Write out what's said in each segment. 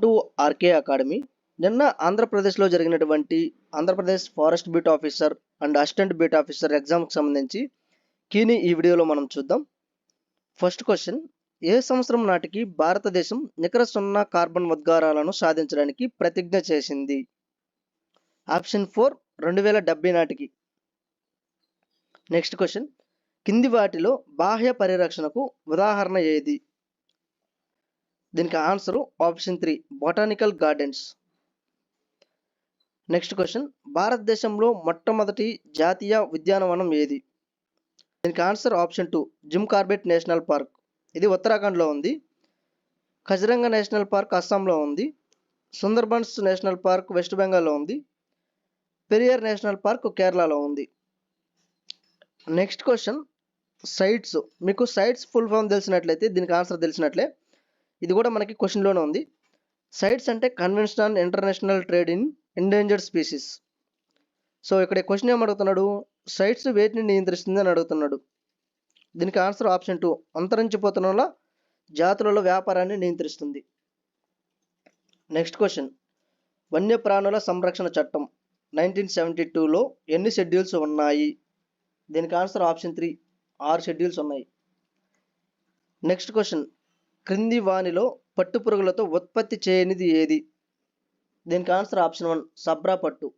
To RK academy. నిన్న ఆంధ్రప్రదేశ్లో జరిగినటువంటి Andhra Pradesh forest beat officer and assistant beat officer ఎగ్జామ్కి సంబంధించి కీని ఈ వీడియోలో మనం చూద్దాం. ఫస్ట్ క్వశ్చన్ ఏ సంవత్సరం నాటికి భారతదేశం నికర సున్నా కార్బన్ ఉద్గారాలను సాధించడానికి ప్రతిజ్ఞ చేసింది? ఆప్షన్ ఫోర్ రెండు వేల డెబ్బై నాటికి. నెక్స్ట్ క్వశ్చన్ కింది వాటిలో బాహ్య పరిరక్షణకు ఉదాహరణ ఏది? దీనికి answer option three botanical gardens. Next question భారతదేశంలో మొట్టమొదటి జాతీయ ఉద్యానవనం ఏది? దీనికి answer option two Jim Corbett national park. ఇది ఉత్తరాఖండ్లో ఉంది. ఖజరంగ నేషనల్ పార్క్ అస్సాంలో ఉంది. సుందర్బన్స్ నేషనల్ పార్క్ వెస్ట్ బెంగాల్లో ఉంది. పెరియార్ నేషనల్ పార్క్ కేరళలో ఉంది. Next question CITES. మీకు సైట్స్ ఫుల్ ఫామ్ తెలిసినట్లయితే దీనికి ఆన్సర్ తెలిసినట్లే. ఇది కూడా మనకి క్వశ్చన్లోనే ఉంది. సైట్స్ అంటే conventional international trade in endangered species so ఇక్కడ క్వశ్చన్ ఏమడుగుతున్నాడు సైట్స్ వేటిని నియంత్రిస్తుంది అని అడుగుతున్నాడు. దీనికి ఆన్సర్ ఆప్షన్ టూ అంతరించిపోతున్న జాతులలో వ్యాపారాన్ని నియంత్రిస్తుంది. నెక్స్ట్ క్వశ్చన్ వన్యప్రాణుల సంరక్షణ చట్టం. నైన్టీన్ సెవెంటీ టూలో ఎన్ని షెడ్యూల్స్ ఉన్నాయి? దీనికి ఆన్సర్ ఆప్షన్ త్రీ ఆరు షెడ్యూల్స్ ఉన్నాయి. నెక్స్ట్ క్వశ్చన్ క్రింది వానిలో పట్టు పురుగులతో ఉత్పత్తి చేయనిది ఏది? దీనికి ఆన్సర్ ఆప్షన్ వన్ సబ్రా పట్టు.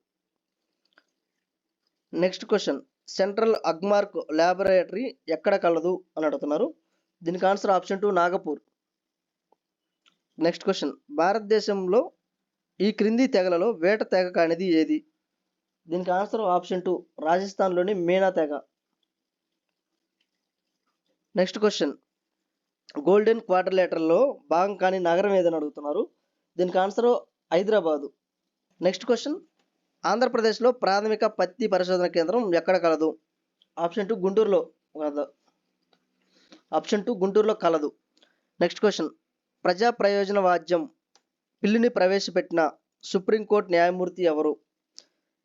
Next question central Agmark laboratory ఎక్కడ కలదు అని అడుగుతున్నారు. దీనికి answer option two Nagpur. Next question భారతదేశంలో ఈ క్రింది తెగలలో వేట తెగ కానిది ఏది? దీనికి ఆన్సర్ ఆప్షన్ టూ రాజస్థాన్లోని మీనా తెగ. నెక్స్ట్ క్వశ్చన్ గోల్డెన్ క్వార్టర్లేటర్లో భాగం కాని నగరం ఏదని అడుగుతున్నారు. దీనికి ఆన్సర్ హైదరాబాదు. Next question. ఆంధ్రప్రదేశ్లో ప్రాథమిక పత్తి పరిశోధన కేంద్రం ఎక్కడ కలదు? ఆప్షన్ టూ గుంటూరులో కలదు. ఆప్షన్ టూ గుంటూరులో కలదు. Next question. ప్రజా ప్రయోజన వాద్యం బిల్లుని ప్రవేశపెట్టిన సుప్రీంకోర్టు న్యాయమూర్తి ఎవరు?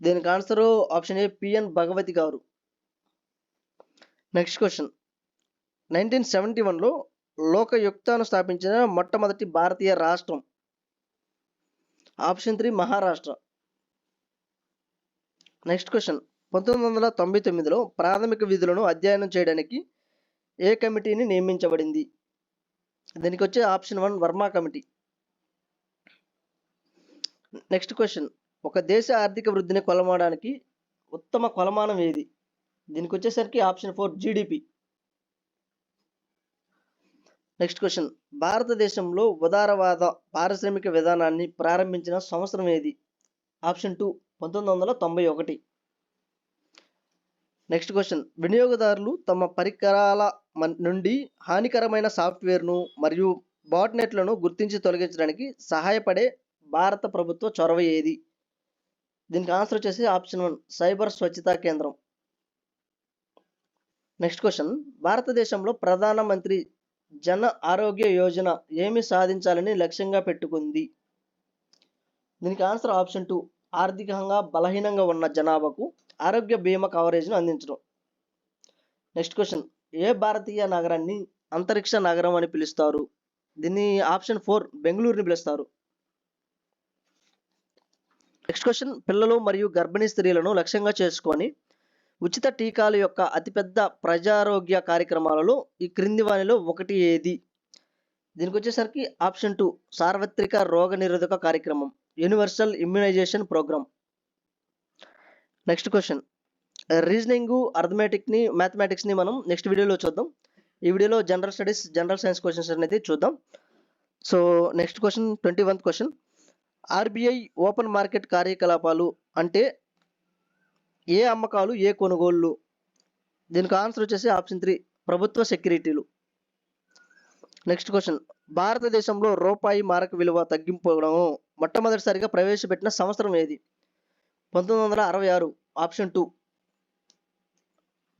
దీనికి answer option A PN Bhagwati గారు. Next question. నైన్టీన్ సెవెంటీ వన్లో లోకయుక్తాను స్థాపించిన మొట్టమొదటి భారతీయ రాష్ట్రం. Option three Maharashtra. Next question. పంతొమ్మిది వందల తొంభై తొమ్మిదిలో ప్రాథమిక విధులను అధ్యయనం చేయడానికి ఏ కమిటీని నియమించబడింది? దీనికి వచ్చే option one Verma committee. Next question. ఒక దేశ ఆర్థిక వృద్ధిని కొలమడానికి ఉత్తమ కొలమానం ఏది? దీనికి వచ్చేసరికి option four GDP. Next question భారతదేశంలో ఉదారవాద పారిశ్రామిక విధానాన్ని ప్రారంభించిన సంవత్సరం ఏది? ఆప్షన్ టూ పంతొమ్మిది వందల తొంభై ఒకటి. నెక్స్ట్ క్వశ్చన్ వినియోగదారులు తమ పరికరాల మన్- నుండి హానికరమైన సాఫ్ట్వేర్ను మరియు బాట్నెట్లను గుర్తించి తొలగించడానికి సహాయపడే భారత ప్రభుత్వ చొరవ ఏది? దీనికి ఆన్సర్ వచ్చేసి ఆప్షన్ వన్ సైబర్ స్వచ్ఛతా కేంద్రం. నెక్స్ట్ క్వశ్చన్ భారతదేశంలో ప్రధానమంత్రి జన ఆరోగ్య యోజన ఏమి సాధించాలని లక్ష్యంగా పెట్టుకుంది? దీనికి ఆన్సర్ ఆప్షన్ టూ ఆర్థికంగా బలహీనంగా ఉన్న జనాభాకు ఆరోగ్య బీమా కవరేజ్ను అందించడం. నెక్స్ట్ క్వశ్చన్ ఏ భారతీయ నగరాన్ని అంతరిక్ష నగరం అని పిలుస్తారు? దీన్ని ఆప్షన్ ఫోర్ బెంగళూరుని పిలుస్తారు. నెక్స్ట్ క్వశ్చన్ పిల్లలు మరియు గర్భిణీ స్త్రీలను లక్ష్యంగా చేసుకొని ఉచిత టీకాల యొక్క అతిపెద్ద ప్రజారోగ్య కార్యక్రమాలలో ఈ క్రింది వానిలో ఒకటి ఏది? దీనికి వచ్చేసరికి ఆప్షన్ టూ సార్వత్రిక రోగ నిరోధక కార్యక్రమం universal immunisation programme next question. Reasoning అర్థమెటిక్ని మ్యాథమెటిక్స్ని మనం నెక్స్ట్ వీడియోలో చూద్దాం. ఈ వీడియోలో general studies general science questions అనేది చూద్దాం. So next question twenty oneth question. RBI open market కార్యకలాపాలు అంటే ఏ అమ్మకాలు ఏ కొనుగోళ్ళు దీనికి ఆన్సర్ వచ్చేసి ఆప్షన్ త్రీ ప్రభుత్వ సెక్యూరిటీలు నెక్స్ట్ క్వశ్చన్ భారతదేశంలో రూపాయి మారక విలువ తగ్గింపడం మొట్టమొదటిసారిగా ప్రవేశపెట్టిన సంవత్సరం ఏది? పంతొమ్మిది వందల అరవై ఆరు ఆప్షన్ టూ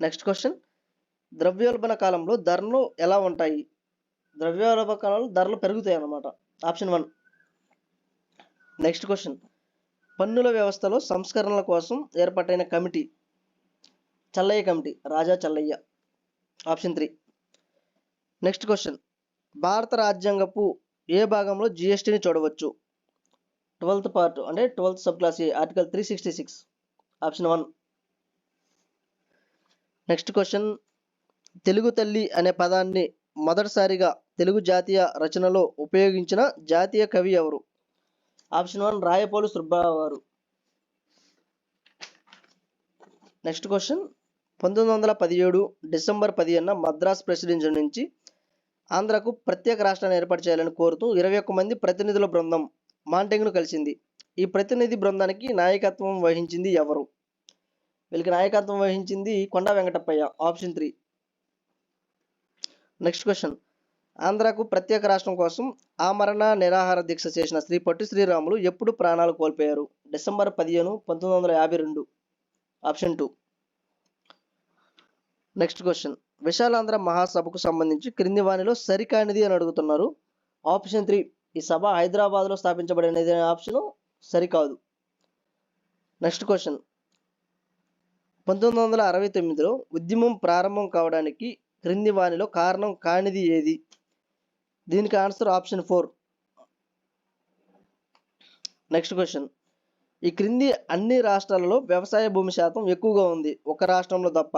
నెక్స్ట్ క్వశ్చన్ ద్రవ్యోల్బణ కాలంలో ధరలు ఎలా ఉంటాయి? ద్రవ్యోల్బణ కాలంలో ధరలు పెరుగుతాయి అన్నమాట. ఆప్షన్ వన్ నెక్స్ట్ క్వశ్చన్ పన్నుల వ్యవస్థలో సంస్కరణల కోసం ఏర్పాటైన committee Chelliah committee Raja Chelliah. Option three. Next question. భారత రాజ్యాంగపు ఏ భాగంలో జిఎస్టీని చూడవచ్చు? ట్వెల్త్ పార్ట్ అంటే twelfth sub clause A article three sixty six. Option one. Next question. Telugu తల్లి అనే పదాన్ని మొదటిసారిగా తెలుగు జాతీయ రచనలో ఉపయోగించిన జాతీయ కవి ఎవరు? Option one Rayaprolu Subbarao next question. పంతొమ్మిది వందల పదిహేడు డిసెంబర్ పదిహేనున మద్రాస్ ప్రెసిడెన్సీ నుంచి ఆంధ్రకు ప్రత్యేక రాష్ట్రాన్ని ఏర్పాటు చేయాలని కోరుతూ ఇరవై ఒక్క మంది ప్రతినిధుల బృందం మాంటెంగ్ను కలిసింది. ఈ ప్రతినిధి బృందానికి నాయకత్వం వహించింది ఎవరు? వీళ్ళకి నాయకత్వం వహించింది Konda Venkatappayya option three. Next question. ఆంధ్రాకు ప్రత్యేక రాష్ట్రం కోసం ఆమరణ నిరాహార దీక్ష చేసిన శ్రీ పొట్టి శ్రీరాములు ఎప్పుడు ప్రాణాలు కోల్పోయారు? డిసెంబర్ పదిహేను పంతొమ్మిది వందల యాభై రెండు. Option two. Next question. Visalandhra మహాసభకు సంబంధించి క్రింది వాణిలో సరికానిది అని అడుగుతున్నారు. Option three. ఈ సభ హైదరాబాద్లో స్థాపించబడినది అనే ఆప్షన్ సరికాదు. Next question. పంతొమ్మిది వందల అరవై తొమ్మిదిలో ఉద్యమం ప్రారంభం కావడానికి క్రింది వాణిలో కారణం కానిది ఏది? దీనికి answer option four next question ఈ క్రింది అన్ని రాష్ట్రాలలో వ్యవసాయ భూమి శాతం ఎక్కువగా ఉంది. ఒక రాష్ట్రంలో తప్ప.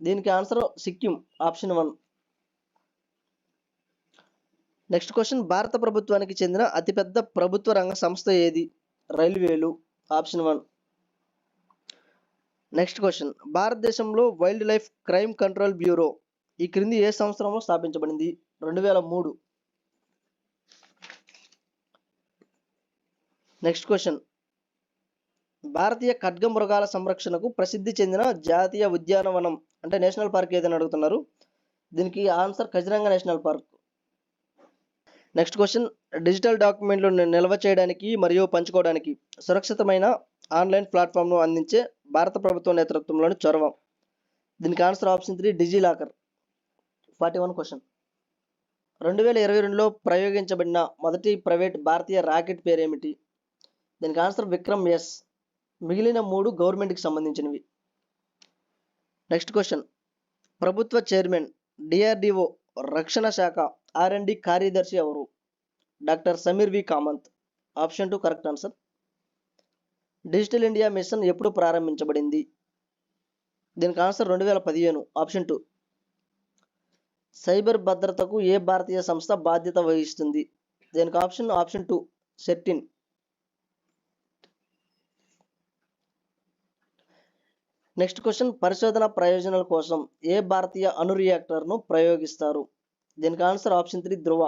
దీనికి answer Sikkim option one next question భారత ప్రభుత్వానికి చెందిన అతిపెద్ద ప్రభుత్వ రంగ సంస్థ ఏది? రైల్వేలు ఆప్షన్ వన్ నెక్స్ట్ క్వశ్చన్ భారతదేశంలో wild life crime control bureau ఈ క్రింది ఏ సంవత్సరంలో స్థాపించబడింది? రెండు వేల మూడు. నెక్స్ట్ క్వశ్చన్ భారతీయ ఖడ్గ మృగాల సంరక్షణకు ప్రసిద్ధి చెందిన జాతీయ ఉద్యానవనం అంటే నేషనల్ పార్క్ ఏదని అడుగుతున్నారు. దీనికి answer Kaziranga national park. Next question digital డాక్యుమెంట్లు నిల్వ చేయడానికి మరియు పంచుకోవడానికి సురక్షితమైన ఆన్లైన్ ప్లాట్ఫామ్ను అందించే భారత ప్రభుత్వ నేతృత్వంలోని చొరవ. దీనికి answer option three DigiLocker forty one question రెండు వేల ఇరవై రెండులో ప్రయోగించబడిన మొదటి ప్రైవేట్ భారతీయ రాకెట్ పేరేమిటి? దీనికి ఆన్సర్ విక్రమ్ ఎస్. మిగిలిన మూడు గవర్నమెంట్కి సంబంధించినవి. Next question. ప్రభుత్వ చైర్మన్ డిఆర్డిఓ రక్షణ శాఖ ఆర్ అండ్ డి కార్యదర్శి ఎవరు? Doctor Sameer V. Kamat. Option two correct answer. Digital India mission ఎప్పుడు ప్రారంభించబడింది? దీనికి ఆన్సర్ రెండు వేల పదిహేను. Option two. సైబర్ భద్రతకు ఏ భారతీయ సంస్థ బాధ్యత వహిస్తుంది? దీనికి option option two CERTIn. Next question పరిశోధన ప్రయోజనాల కోసం ఏ భారతీయ అణు రియాక్టర్ను ప్రయోగిస్తారు? దీనికి answer option three Dhruva.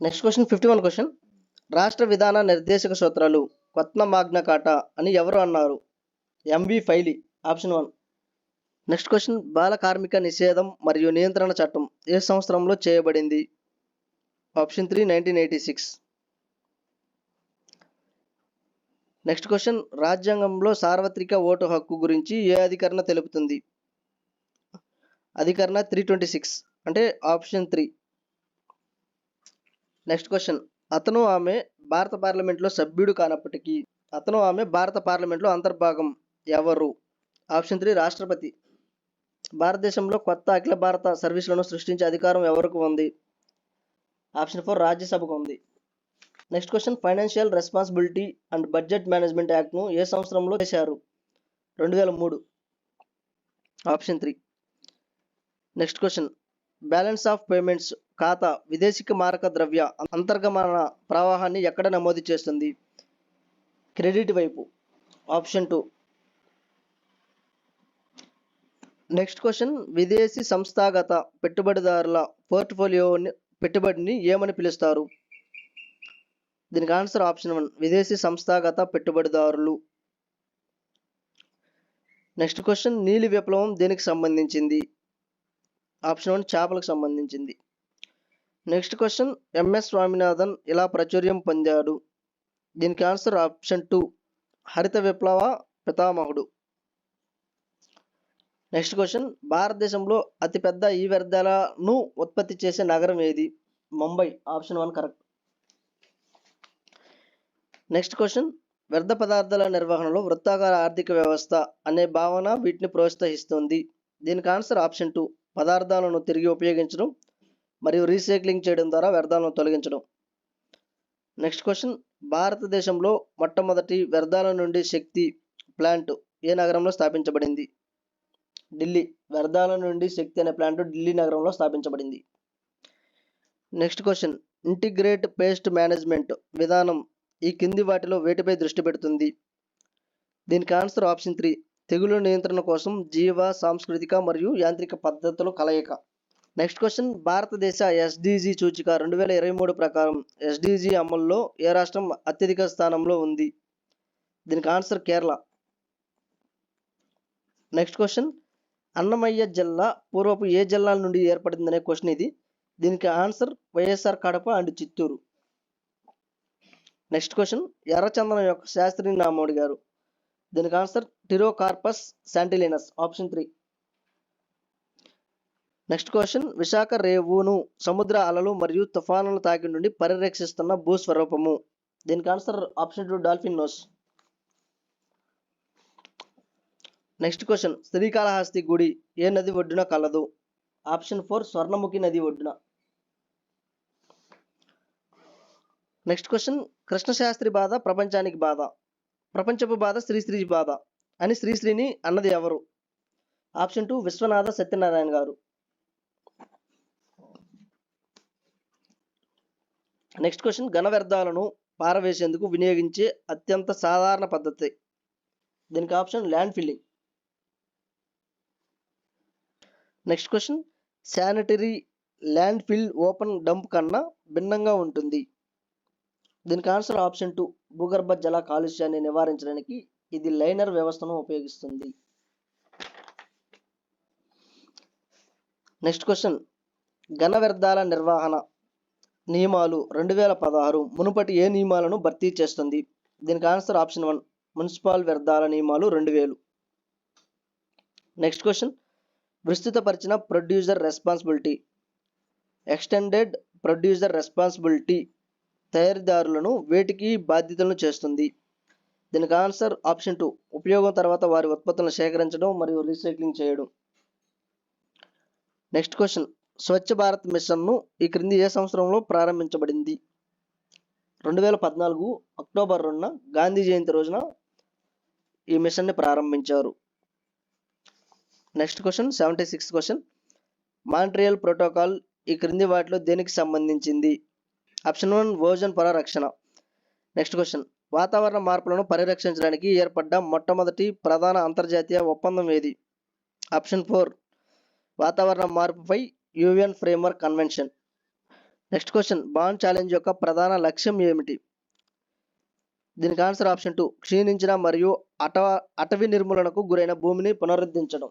Next question fifty one question. రాష్ట్ర విధాన నిర్దేశక సూత్రాలు కొత్త మాగ్నా కాటా అని ఎవరు అన్నారు? MV Pylee option one. Next question బాల కార్మిక నిషేధం మరియు నియంత్రణ చట్టం ఏ సంవత్సరంలో చేయబడింది? Option three nineteen eighty six. Next question. రాజ్యాంగంలో సార్వత్రిక ఓటు హక్కు గురించి ఏ అధికరణ తెలుపుతుంది? అధికరణ త్రీ ట్వంటీ సిక్స్ అంటే ఆప్షన్ త్రీ నెక్స్ట్ క్వశ్చన్. అతను ఆమె భారత పార్లమెంట్లో సభ్యుడు కానప్పటికీ అతను ఆమె భారత పార్లమెంట్లో అంతర్భాగం ఎవరు? ఆప్షన్ త్రీ రాష్ట్రపతి. భారతదేశంలో కొత్త అఖిల భారత సర్వీసులను సృష్టించే అధికారం ఎవరికి ఉంది? ఆప్షన్ ఫోర్ రాజ్యసభకు ఉంది. Next question financial responsibility and budget management యాక్ట్ను ఏ సంవత్సరంలో చేశారు? రెండు వేల మూడు. Option three. Next question balance of payments ఖాతా విదేశీక మారక ద్రవ్య అంతర్గమన ప్రవాహాన్ని ఎక్కడ నమోదు చేస్తుంది? క్రెడిట్ వైపు. Option two. నెక్స్ట్ క్వశ్చన్ విదేశీ సంస్థాగత పెట్టుబడిదారుల పోర్ట్ఫోలియోని పెట్టుబడిని ఏమని పిలుస్తారు? దీనికి ఆన్సర్ ఆప్షన్ వన్. విదేశీ సంస్థాగత పెట్టుబడిదారులు. నెక్స్ట్ క్వశ్చన్ నీలి విప్లవం దేనికి సంబంధించింది? ఆప్షన్ వన్ చేపలకు సంబంధించింది. నెక్స్ట్ క్వశ్చన్ ఎంఎస్ స్వామినాథన్ ఇలా ప్రాచుర్యం పొందాడు? దీనికి ఆన్సర్ ఆప్షన్ టూ హరిత విప్లవ పితామహుడు. నెక్స్ట్ క్వశ్చన్ భారతదేశంలో అతిపెద్ద ఈ వ్యర్థాలను ఉత్పత్తి చేసే నగరం ఏది? Mumbai. Option one correct. Next question వ్యర్థ పదార్థాల నిర్వహణలో వృత్తాకార ఆర్థిక వ్యవస్థ అనే భావన వీటిని ప్రోత్సహిస్తుంది. దీనికి ఆన్సర్ ఆప్షన్ టూ పదార్థాలను తిరిగి ఉపయోగించడం మరియు రీసైక్లింగ్ చేయడం ద్వారా వ్యర్థాలను తొలగించడం. నెక్స్ట్ క్వశ్చన్ భారతదేశంలో మొట్టమొదటి వ్యర్థాల నుండి శక్తి ప్లాంట్ ఏ నగరంలో స్థాపించబడింది? ఢిల్లీ. వ్యర్థాల నుండి శక్తి అనే ప్లాంట్ ఢిల్లీ నగరంలో స్థాపించబడింది. Next question integrate pest management విధానం ఈ కింది వాటిలో వేటిపై దృష్టి పెడుతుంది? దీనికి ఆన్సర్ ఆప్షన్ త్రీ తెగులు నియంత్రణ కోసం జీవ సాంస్కృతిక మరియు యాంత్రిక పద్ధతుల కలయిక. నెక్స్ట్ క్వశ్చన్ భారతదేశ ఎస్డిజి సూచిక రెండు వేల ఇరవై మూడు ప్రకారం ఎస్డిజి అమల్లో ఏ రాష్ట్రం అత్యధిక స్థానంలో ఉంది? దీనికి answer Kerala. Next question Annamayya జిల్లా పూర్వపు ఏ జిల్లాల నుండి ఏర్పడిందనే క్వశ్చన్ ఇది? దీనికి answer YSR Kadapa and Chittoor. Next question ఎర్రచందనం యొక్క శాస్త్రి నామోడి గారు. దీనికి answer Pterocarpus santalinus option three. Next question Visakha రేవును సముద్ర అలలు మరియు తుఫానుల తాకి నుండి పరిరక్షిస్తున్న భూస్వరూపము. దీనికి answer option two dolphin nose next question Srikalahasti గుడి ఏ నది ఒడ్డున కలదు? ఆప్షన్ ఫోర్ స్వర్ణముఖి నది ఒడ్డున. నెక్స్ట్ క్వశ్చన్ కృష్ణశాస్త్రి బాధ ప్రపంచానికి బాధ ప్రపంచపు బాధ శ్రీశ్రీ బాధ అని శ్రీశ్రీని అన్నది ఎవరు ఆప్షన్ టూ విశ్వనాథ సత్యనారాయణ గారు నెక్స్ట్ క్వశ్చన్ ఘన వ్యర్థాలను పారవేసేందుకు వినియోగించే అత్యంత సాధారణ పద్ధతి దీనికి option landfilling next question sanitary landfill open dump కన్నా భిన్నంగా ఉంటుంది. దీనికి ఆన్సర్ ఆప్షన్ టూ భూగర్భ జల కాలుష్యాన్ని నివారించడానికి ఇది లైనర్ వ్యవస్థను ఉపయోగిస్తుంది. నెక్స్ట్ క్వశ్చన్ ఘన వ్యర్థాల నిర్వహణ నియమాలు రెండు వేల పదహారు మునుపటి ఏ నియమాలను భర్తీ చేస్తుంది? దీనికి ఆన్సర్ ఆప్షన్ వన్ మున్సిపల్ వ్యర్థాల నియమాలు రెండు వేలు next question విస్తృతపరిచిన producer responsibility extended producer responsibility తయారీదారులను వేటికి బాధ్యతలను చేస్తుంది. దీనికి ఆన్సర్ ఆప్షన్ టూ ఉపయోగం తర్వాత వారి ఉత్పత్తులను సేకరించడం మరియు రీసైక్లింగ్ చేయడం. నెక్స్ట్ క్వశ్చన్ స్వచ్ఛ భారత్ మిషన్ను ఈ క్రింది ఏ సంవత్సరంలో ప్రారంభించబడింది? రెండు వేల పద్నాలుగు అక్టోబర్ రెండున గాంధీ జయంతి రోజున ఈ మిషన్ని ప్రారంభించారు. Next question seventy six question Montreal protocol ఈ క్రింది వాటిలో దేనికి సంబంధించింది? ఆప్షన్ వన్ ఓజన్ పరిరక్షణ. నెక్స్ట్ క్వశ్చన్ వాతావరణ మార్పులను పరిరక్షించడానికి ఏర్పడ్డ మొట్టమొదటి ప్రధాన అంతర్జాతీయ ఒప్పందం ఏది? ఆప్షన్ ఫోర్ వాతావరణ మార్పుపై UN framework convention next question bond challenge యొక్క ప్రధాన లక్ష్యం ఏమిటి? దీనికి ఆన్సర్ ఆప్షన్ టూ క్షీణించిన మరియు అటవ అటవీ నిర్మూలనకు గురైన భూమిని పునరుద్ధరించడం.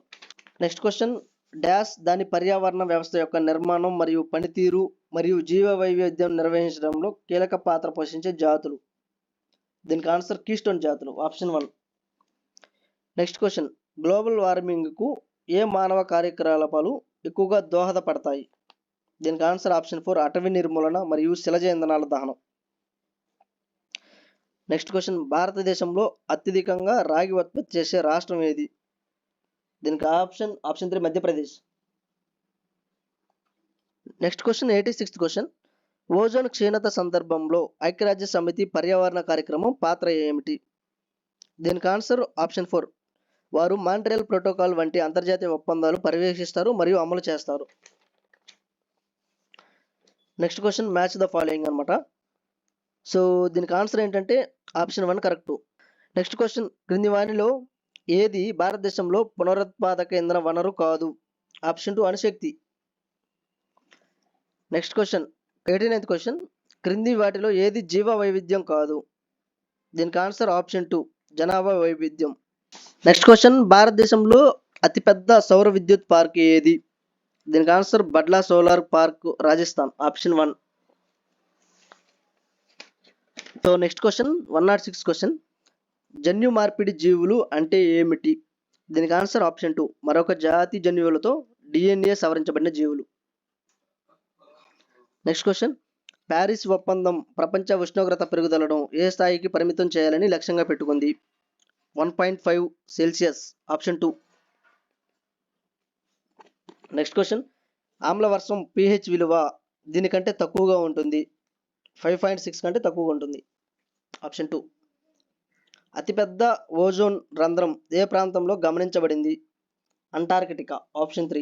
నెక్స్ట్ క్వశ్చన్ డాష్ దాని పర్యావరణ వ్యవస్థ యొక్క నిర్మాణం మరియు పనితీరు మరియు జీవ వైవిధ్యం నిర్వహించడంలో కీలక పాత్ర పోషించే జాతులు. దీనికి ఆన్సర్ కీస్టోన్ జాతులు option one next question global వార్మింగ్కు ఏ మానవ కార్యకలాపాలు ఎక్కువగా దోహదపడతాయి? దీనికి ఆన్సర్ ఆప్షన్ ఫోర్ అటవీ నిర్మూలన మరియు శిలజ ఇంధనాల దహనం. నెక్స్ట్ క్వశ్చన్ భారతదేశంలో అత్యధికంగా రాగి ఉత్పత్తి చేసే రాష్ట్రం ఏది? దీనికి option option three Madhya Pradesh. Next question eighty sixth question ozone క్షీణత సందర్భంలో ఐక్యరాజ్య సమితి పర్యావరణ కార్యక్రమం పాత్ర ఏమిటి? దీనికి ఆన్సర్ ఆప్షన్ ఫోర్ వారు మాంట్రియల్ ప్రోటోకాల్ వంటి అంతర్జాతీయ ఒప్పందాలు పర్యవేక్షిస్తారు మరియు అమలు చేస్తారు. Next question match the following అనమాట సో దీనికి ఆన్సర్ ఏంటంటే option one correct next question క్రింది వానిలో ఏది భారతదేశంలో పునరుత్పాదక ఇంధన వనరు కాదు? Option two అణుశక్తి. Next question eighty ninth question క్రింది వాటిలో ఏది జీవ వైవిధ్యం కాదు? దీనికి ఆన్సర్ ఆప్షన్ టూ జనాభా వైవిధ్యం. నెక్స్ట్ క్వశ్చన్ భారతదేశంలో అతిపెద్ద సౌర విద్యుత్ పార్క్ ఏది? దీనికి answer Bhadla solar park Rajasthan. Option one so next question one not six question జన్యు మార్పిడి జీవులు అంటే ఏమిటి? దీనికి ఆన్సర్ ఆప్షన్ టూ మరొక జాతి జన్యువులతో డిఎన్ఏ సవరించబడిన జీవులు. నెక్స్ట్ క్వశ్చన్ ప్యారిస్ ఒప్పందం ప్రపంచ ఉష్ణోగ్రత పెరుగుదలను ఏ స్థాయికి పరిమితం చేయాలని లక్ష్యంగా పెట్టుకుంది? One point five Celsius option two next question ఆమ్ల వర్షం పిహెచ్ విలువ దీనికంటే తక్కువగా ఉంటుంది. ఫైవ్ పాయింట్ సిక్స్ కంటే తక్కువగా ఉంటుంది. ఆప్షన్ టూ అతిపెద్ద ఓజోన్ రంధ్రం ఏ ప్రాంతంలో గమనించబడింది? Antarctica option three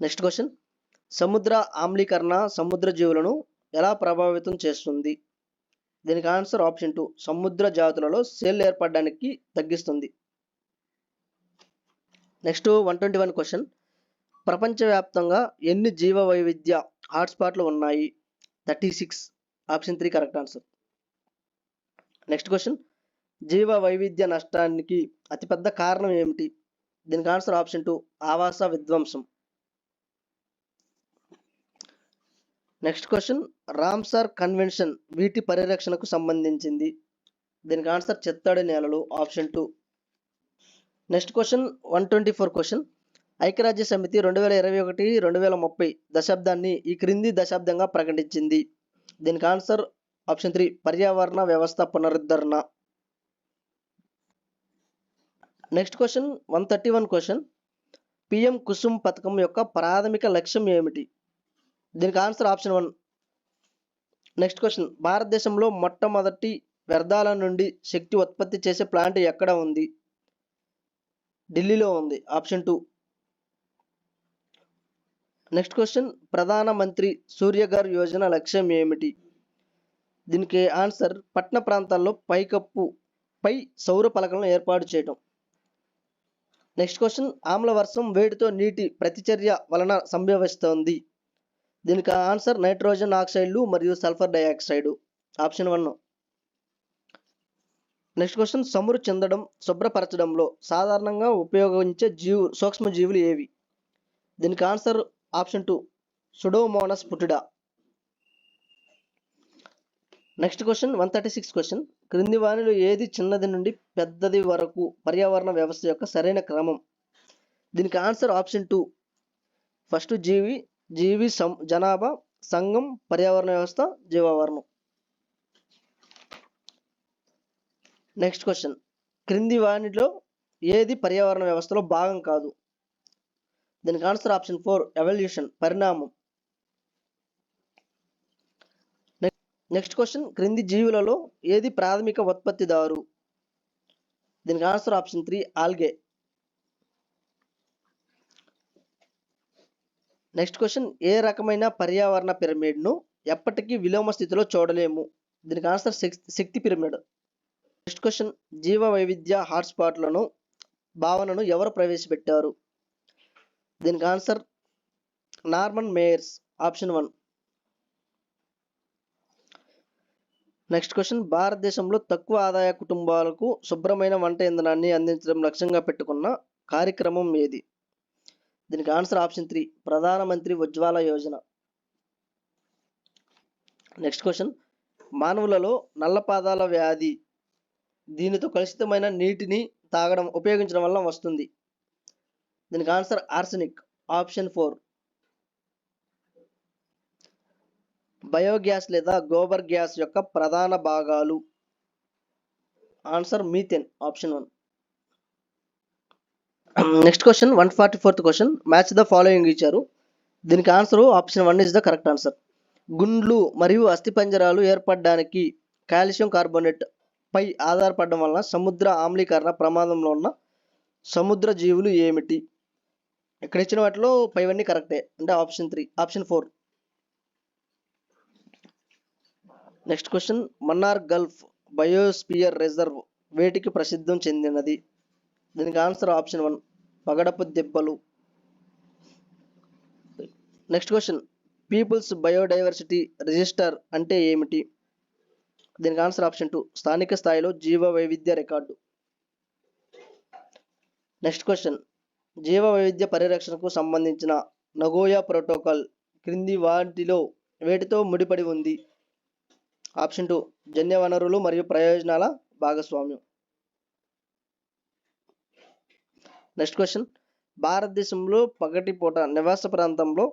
next question. సముద్ర ఆమ్లీకరణ సముద్ర జీవులను ఎలా ప్రభావితం చేస్తుంది? దీనికి ఆన్సర్ ఆప్షన్ టూ సముద్ర జాతులలో సెల్ ఏర్పడడానికి తగ్గిస్తుంది. Next one twenty one question. ప్రపంచవ్యాప్తంగా ఎన్ని జీవ వైవిధ్య హాట్స్పాట్లు ఉన్నాయి? Thirty six. Option three correct answer. Next question. జీవ వైవిధ్య నష్టానికి అతిపెద్ద కారణం ఏమిటి? దీనికి ఆన్సర్ ఆప్షన్ టూ ఆవాస విధ్వంసం. నెక్స్ట్ క్వశ్చన్ రామ్సార్ కన్వెన్షన్ వీటి పరిరక్షణకు సంబంధించింది. దీనికి ఆన్సర్ చెత్తాడి నేలలు option two. Next question one twenty four question. ఐక్యరాజ్య సమితి రెండు వేల ఇరవై ఒకటి రెండు వేల ముప్పై దశాబ్దాన్ని ఈ క్రింది దశాబ్దంగా ప్రకటించింది. దీనికి ఆన్సర్ ఆప్షన్ త్రీ పర్యావరణ వ్యవస్థ పునరుద్ధరణ. Next question one thirty one question. PM Kusum పథకం యొక్క ప్రాథమిక లక్ష్యం ఏమిటి? దీనికి answer option one. Next question. భారతదేశంలో మొట్టమొదటి వ్యర్థాల నుండి శక్తి ఉత్పత్తి చేసే ప్లాంట్ ఎక్కడ ఉంది? ఢిల్లీలో ఉంది. Option two. Next question. Pradhan Mantri Surya Ghar Yojana లక్ష్యం ఏమిటి? దీనికి ఆన్సర్ పట్టణ ప్రాంతాల్లో పైకప్పు పై సౌర పలకలను ఏర్పాటు చేయడం నెక్స్ట్ క్వశ్చన్. ఆమ్ల వర్షం వేడితో నీటి ప్రతిచర్య వలన సంభవిస్తోంది. దీనికి ఆన్సర్ నైట్రోజన్ ఆక్సైడ్లు మరియు sulphur dioxide option one. Next question చమురు చెందడం శుభ్రపరచడంలో సాధారణంగా ఉపయోగించే జీవు సూక్ష్మజీవులు ఏవి? దీనికి answer option two Pseudomonas putida. Next question one thirty six question. క్రింది వాణిలో ఏది చిన్నది నుండి పెద్దది వరకు పర్యావరణ వ్యవస్థ యొక్క సరైన క్రమం? దీనికి ఆన్సర్ ఆప్షన్ టూ. ఫస్ట్ జీవి జీవి సం జనాభా సంఘం పర్యావరణ వ్యవస్థ జీవావరణం. నెక్స్ట్ క్వశ్చన్ క్రింది వానిలో ఏది పర్యావరణ వ్యవస్థలో భాగం కాదు? దీనికి ఆన్సర్ ఆప్షన్ ఫోర్ ఎవల్యూషన్ పరిణామం. నెక్స్ట్ క్వశ్చన్ క్రింది జీవులలో ఏది ప్రాథమిక ఉత్పత్తిదారు? దీనికి answer option three algae. Next question ఏ రకమైన పర్యావరణ పిరమిడ్ను ఎప్పటికీ విలోమ స్థితిలో చూడలేము? దీనికి ఆన్సర్ శక్తి పిరమిడ్. నెక్స్ట్ క్వశ్చన్ జీవ వైవిధ్య హాట్స్పాట్లను భావనను ఎవరు ప్రవేశపెట్టారు? దీనికి answer Norman Myers option one. Next question భారతదేశంలో తక్కువ ఆదాయ కుటుంబాలకు శుభ్రమైన వంట ఇంధనాన్ని అందించడం లక్ష్యంగా పెట్టుకున్న కార్యక్రమం ఏది? దీనికి ఆన్సర్ ఆప్షన్ త్రీ ప్రధానమంత్రి ఉజ్వాల యోజన. నెక్స్ట్ క్వశ్చన్ మానవులలో నల్లపాదాల వ్యాధి దీనితో కలుషితమైన నీటిని తాగడం ఉపయోగించడం వల్ల వస్తుంది. దీనికి answer arsenic option four. Biogas లేదా గోబర్ గ్యాస్ యొక్క ప్రధాన భాగాలు. Answer methane option one. Next question one forty fourth question match the following ఇచ్చారు. దీనికి answer option one is the correct answer గుండ్లు మరియు అస్థిపంజరాలు ఏర్పడడానికి కాల్షియం కార్బోనేట్ పై ఆధారపడడం వలన సముద్ర ఆమ్లీకరణ ప్రమాదంలో ఉన్న సముద్ర జీవులు ఏమిటి? ఇక్కడ ఇచ్చిన వాటిలో పైవన్నీ కరెక్టే అంటే option three option four next question Mannar gulf biosphere reserve వేటికి ప్రసిద్ధం చెందినది? దీనికి ఆన్సర్ ఆప్షన్ వన్ పగడపు దెబ్బలు. Next question people's biodiversity register అంటే ఏమిటి? దీనికి ఆన్సర్ ఆప్షన్ టూ స్థానిక స్థాయిలో జీవ వైవిధ్య రికార్డు. నెక్స్ట్ క్వశ్చన్ జీవ వైవిధ్య పరిరక్షణకు సంబంధించిన నగోయా ప్రోటోకాల్ క్రింది వాటిలో వేటితో ముడిపడి ఉంది? ఆప్షన్ టూ జన్య వనరులు మరియు ప్రయోజనాల భాగస్వామ్యం. Next question. భారతదేశంలో పగటిపూట నివాస ప్రాంతంలో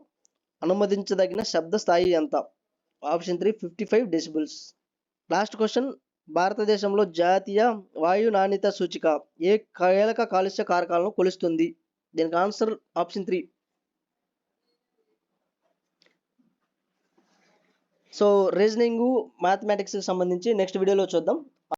అనుమతించదగిన శబ్ద స్థాయి ఎంత? Option three fifty five decibels. Last question. భారతదేశంలో జాతీయ వాయు నాణ్యత సూచిక ఏ కీలక కాలుష్య కారకాలను కొలుస్తుంది? దీనికి answer option three. So reasoning మ్యాథమెటిక్స్కి సంబంధించి నెక్స్ట్ వీడియోలో చూద్దాం.